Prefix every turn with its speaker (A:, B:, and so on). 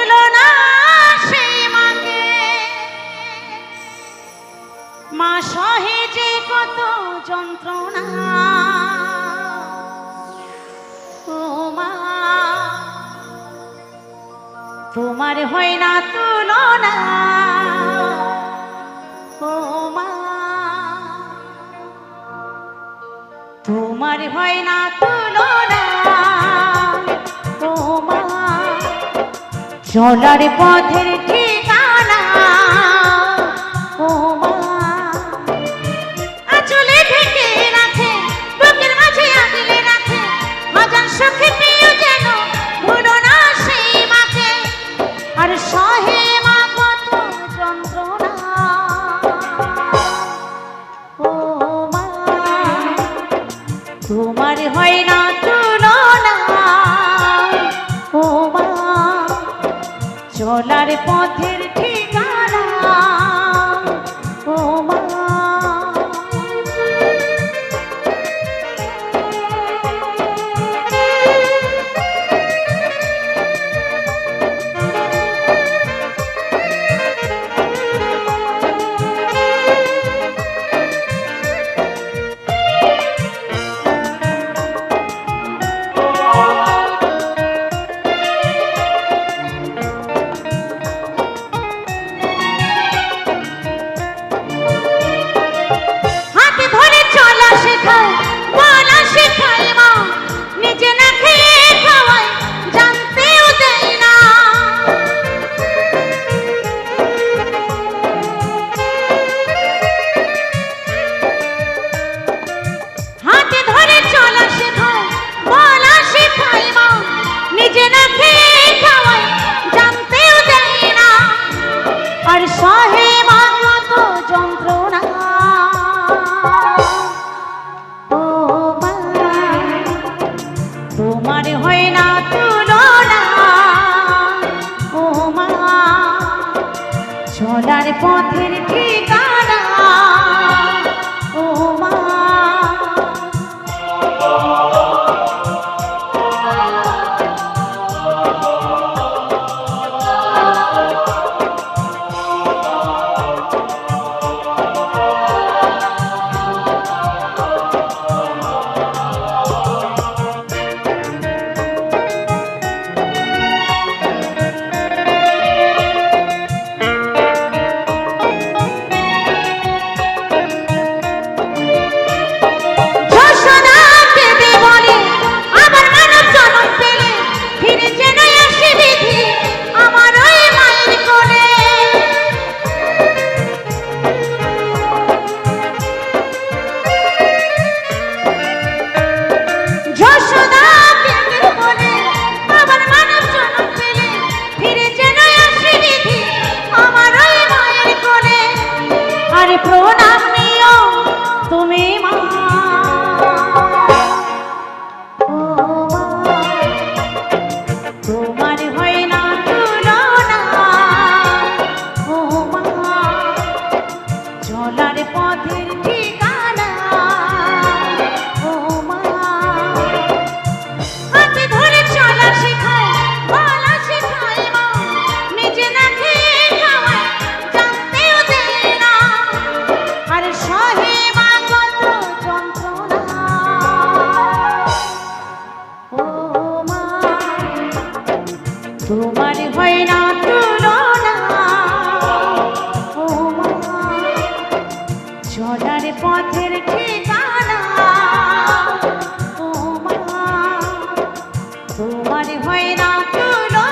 A: ভুলো না সেই মাকে। মা সহেজে কত যন্ত্রণা। ও মা, তোমার হয় না তুলনা। ও মা, তোমার হয় না তুলনা। চলার পথের চলার পথের তোমার হয় না তুলনা। ও মা চলার পথের ঠিকা পথের ঠিক তোমার হয় না